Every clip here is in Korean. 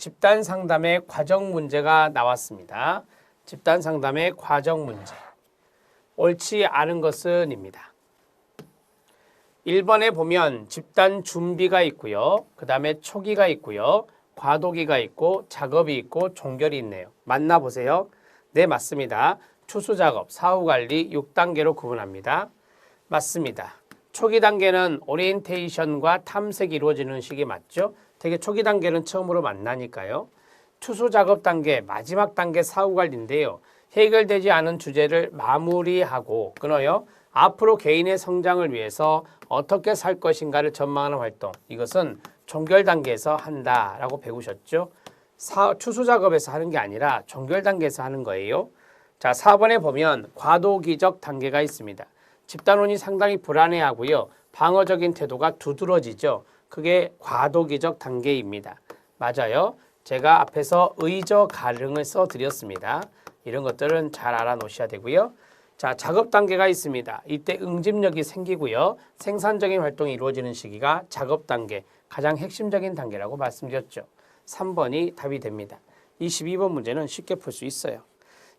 집단 상담의 과정 문제가 나왔습니다. 집단 상담의 과정 문제. 옳지 않은 것은입니다. 1번에 보면 집단 준비가 있고요. 그 다음에 초기가 있고요. 과도기가 있고 작업이 있고 종결이 있네요. 맞나 보세요. 네, 맞습니다. 추수 작업, 사후 관리 6단계로 구분합니다. 맞습니다. 초기 단계는 오리엔테이션과 탐색이 이루어지는 시기 맞죠? 되게 초기 단계는 처음으로 만나니까요. 추수 작업 단계, 마지막 단계 사후 관리인데요. 해결되지 않은 주제를 마무리하고 끊어요. 앞으로 개인의 성장을 위해서 어떻게 살 것인가를 전망하는 활동. 이것은 종결 단계에서 한다라고 배우셨죠? 사, 추수 작업에서 하는 게 아니라 종결 단계에서 하는 거예요. 자, 4번에 보면 과도기적 단계가 있습니다. 집단원이 상당히 불안해하고요. 방어적인 태도가 두드러지죠. 그게 과도기적 단계입니다. 맞아요. 제가 앞에서 의저 가능을 써 드렸습니다. 이런 것들은 잘 알아 놓으셔야 되고요. 자, 작업 단계가 있습니다. 이때 응집력이 생기고요. 생산적인 활동이 이루어지는 시기가 작업 단계, 가장 핵심적인 단계라고 말씀드렸죠. 3번이 답이 됩니다. 22번 문제는 쉽게 풀 수 있어요.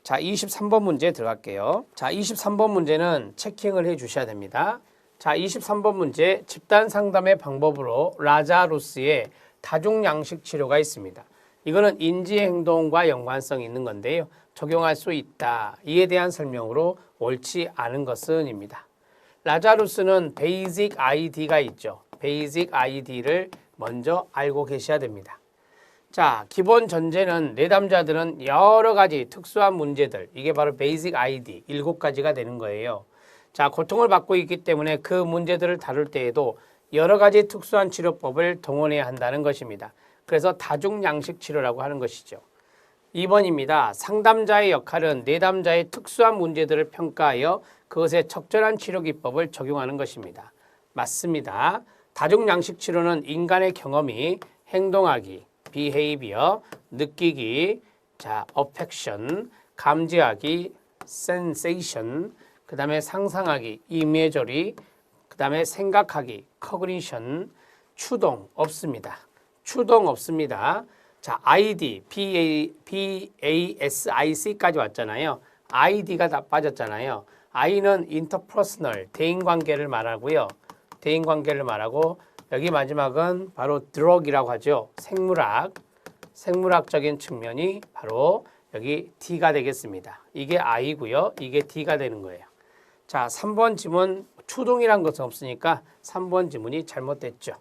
자, 23번 문제 들어갈게요. 자, 23번 문제는 체킹을 해 주셔야 됩니다. 자, 23번 문제 집단 상담의 방법으로 라자루스의 다중 양식 치료가 있습니다. 이거는 인지 행동과 연관성이 있는 건데요. 적용할 수 있다. 이에 대한 설명으로 옳지 않은 것은입니다. 라자루스는 베이직 아이디가 있죠. 베이직 아이디를 먼저 알고 계셔야 됩니다. 자, 기본 전제는 내담자들은 여러 가지 특수한 문제들, 이게 바로 베이직 아이디, 일곱 가지가 되는 거예요. 자, 고통을 받고 있기 때문에 그 문제들을 다룰 때에도 여러 가지 특수한 치료법을 동원해야 한다는 것입니다. 그래서 다중양식 치료라고 하는 것이죠. 2번입니다. 상담자의 역할은 내담자의 특수한 문제들을 평가하여 그것에 적절한 치료 기법을 적용하는 것입니다. 맞습니다. 다중양식 치료는 인간의 경험이 행동하기, behavior, 느끼기, 자, affection, 감지하기, sensation, 그 다음에 상상하기, imagery, 그 다음에 생각하기, cognition, 추동 없습니다. 추동 없습니다. 자, ID, P-A, P-A-S-I-C까지 왔잖아요. ID가 다 빠졌잖아요. I는 interpersonal, 대인관계를 말하고요. 대인관계를 말하고 여기 마지막은 바로 drug이라고 하죠. 생물학, 생물학적인 측면이 바로 여기 D가 되겠습니다. 이게 I고요. 이게 D가 되는 거예요. 자, 3번 지문 추동이란 것은 없으니까 3번 지문이 잘못됐죠.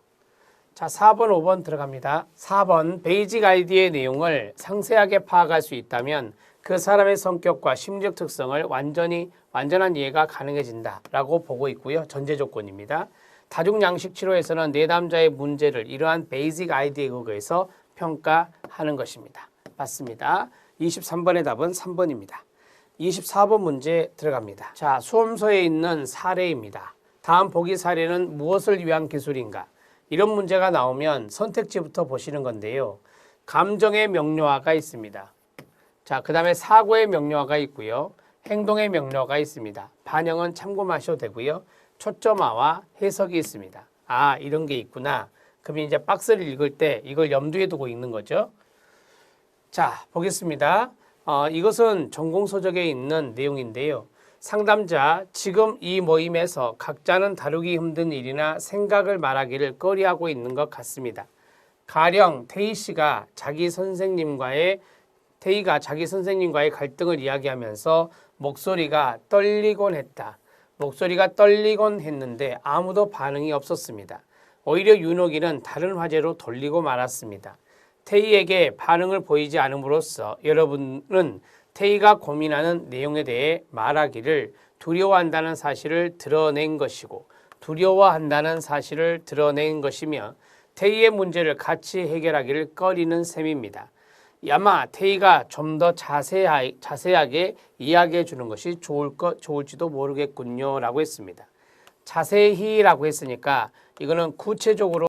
자, 4번, 5번 들어갑니다. 4번 베이직 아이디의 내용을 상세하게 파악할 수 있다면 그 사람의 성격과 심리적 특성을 완전히 완전한 이해가 가능해진다라고 보고 있고요. 전제 조건입니다. 다중 양식 치료에서는 내담자의 문제를 이러한 베이직 아이디에 의거해서 평가하는 것입니다. 맞습니다. 23번의 답은 3번입니다. 24번 문제 들어갑니다. 자, 수험서에 있는 사례입니다. 다음 보기 사례는 무엇을 위한 기술인가? 이런 문제가 나오면 선택지부터 보시는 건데요. 감정의 명료화가 있습니다. 자, 그 다음에 사고의 명료화가 있고요. 행동의 명료화가 있습니다. 반영은 참고하셔도 되고요. 초점화와 해석이 있습니다. 아, 이런 게 있구나. 그럼 이제 박스를 읽을 때 이걸 염두에 두고 읽는 거죠. 자, 보겠습니다. 어, 이것은 전공서적에 있는 내용인데요. 상담자, 지금 이 모임에서 각자는 다루기 힘든 일이나 생각을 말하기를 꺼리하고 있는 것 같습니다. 가령 태희 씨가 자기 선생님과의 태희가 자기 선생님과의 갈등을 이야기하면서 목소리가 떨리곤 했다. 목소리가 떨리곤 했는데 아무도 반응이 없었습니다. 오히려 윤옥이는 다른 화제로 돌리고 말았습니다. 태희에게 반응을 보이지 않음으로써 여러분은 태희가 고민하는 내용에 대해 말하기를 두려워한다는 사실을 드러낸 것이고 두려워한다는 사실을 드러낸 것이며 태희의 문제를 같이 해결하기를 꺼리는 셈입니다. 태희가 좀 더 자세하, 자세하게 이야기해 주는 것이 좋을 것, 좋을지도 모르겠군요. 라고 했습니다. 자세히라고 했으니까 이거는 구체적으로